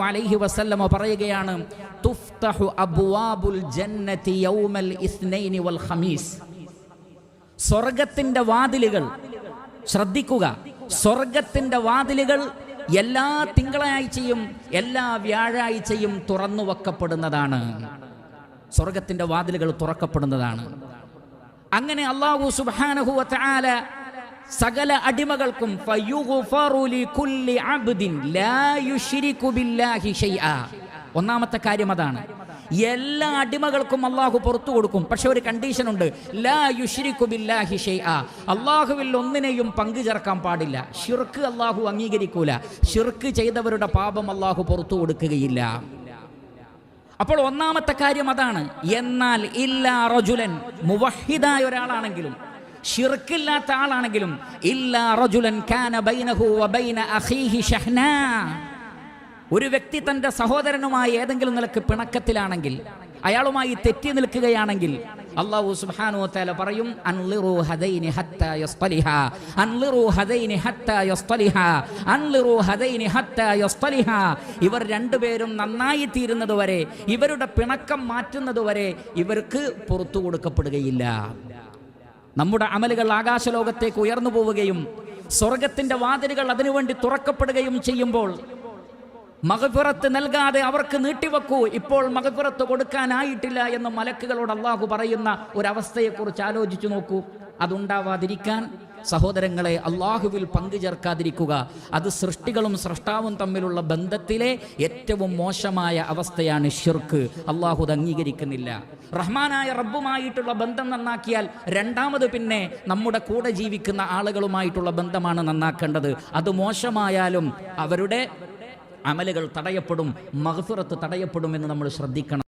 അലൈഹി വസല്ലമ പറയുകയാണ് തുഫ്തഹു അബ്വാബുൽ ജന്നതി യൗമൽ സ്വർഗത്തിന്റെ വാതിലുകൾ ശ്രദ്ധിക്കുക സ്വർഗത്തിന്റെ വാതിലുകൾ എല്ലാ തിങ്കളാഴ്ചയും എല്ലാ വ്യാഴാഴ്ചയും തുറന്നു വെക്കപ്പെടുന്നതാണ്. സ്വർഗത്തിന്റെ വാതിലുകൾ തുറക്കപ്പെടുന്നതാണ്. അങ്ങനെ അള്ളാഹു വതആല സകല അടിമകൾക്കും ഒന്നാമത്തെ കാര്യം അതാണ്. എല്ലാ അടിമകൾക്കും അള്ളാഹു പുറത്തു കൊടുക്കും. പക്ഷെ ഒരു കണ്ടീഷൻ ഉണ്ട്. ലാ അള്ളാഹുവിൽ ഒന്നിനെയും പങ്കു ചേർക്കാൻ പാടില്ല. ഷിർക്ക് അള്ളാഹു അംഗീകരിക്കൂല. ഷിർക്ക് ചെയ്തവരുടെ പാപം അള്ളാഹു പുറത്തു കൊടുക്കുകയില്ല. അപ്പോൾ ഒന്നാമത്തെ കാര്യം അതാണ്. എന്നാൽ ഇല്ലാ റജുലൻ മുവഹിദായ ഒരാളാണെങ്കിലും ഷിർക്കില്ലാത്ത ആളാണെങ്കിലും ഇല്ലാ റജുലൻ കാന ബൈനഹു വബൈന അഖീഹി ഷഹ്നാ. ഒരു വ്യക്തി തന്റെ സഹോദരനുമായി ഏതെങ്കിലും നിലയ്ക്ക് പിണക്കത്തിലാണെങ്കിൽ അയാളുമായി തെറ്റി നിൽക്കുകയാണെങ്കിൽ അള്ളാഹു സുബ്ഹാനഹു തആല പറയും അൻലിറു ഹദൈനി ഹത്താ യസ്തലിഹ. അൻലിറു ഹദൈനി ഹത്താ യസ്തലിഹ. അൻലിറു ഹദൈനി ഹത്താ യസ്തലിഹ. ഇവർ രണ്ടുപേരും നന്നായി തീരുന്നത് വരെ ഇവരുടെ പിണക്കം മാറ്റുന്നത് വരെ ഇവർക്ക് പുറത്തു കൊടുക്കപ്പെടുകയില്ല. നമ്മുടെ അമലുകൾ ആകാശലോകത്തേക്ക് ഉയർന്നു പോവുകയും സ്വർഗത്തിന്റെ വാതിലുകൾ അതിനുവേണ്ടി തുറക്കപ്പെടുകയും ചെയ്യുമ്പോൾ മകഫിറത്ത് നൽകാതെ അവർക്ക് നീട്ടിവെക്കൂ. ഇപ്പോൾ മകഫിറത്ത് കൊടുക്കാനായിട്ടില്ല എന്ന് മലക്കുകളോട് അള്ളാഹു പറയുന്ന ഒരവസ്ഥയെക്കുറിച്ച് ആലോചിച്ചു നോക്കൂ. അതുണ്ടാവാതിരിക്കാൻ സഹോദരങ്ങളെ അള്ളാഹുവിൽ പങ്കുചേർക്കാതിരിക്കുക അത് സൃഷ്ടികളും സൃഷ്ടാവും തമ്മിലുള്ള ബന്ധത്തിലെ ഏറ്റവും മോശമായ അവസ്ഥയാണ് ഷിർക്ക് അള്ളാഹു അത് അംഗീകരിക്കുന്നില്ല. റഹ്മാനായ റബ്ബുമായിട്ടുള്ള ബന്ധം നന്നാക്കിയാൽ രണ്ടാമത് പിന്നെ നമ്മുടെ കൂടെ ജീവിക്കുന്ന ആളുകളുമായിട്ടുള്ള ബന്ധമാണ് നന്നാക്കേണ്ടത്. അത് മോശമായാലും അവരുടെ അമലുകൾ തടയപ്പെടും മഹഫിറത്ത് തടയപ്പെടുമെന്ന് നമ്മൾ ശ്രദ്ധിക്കണം.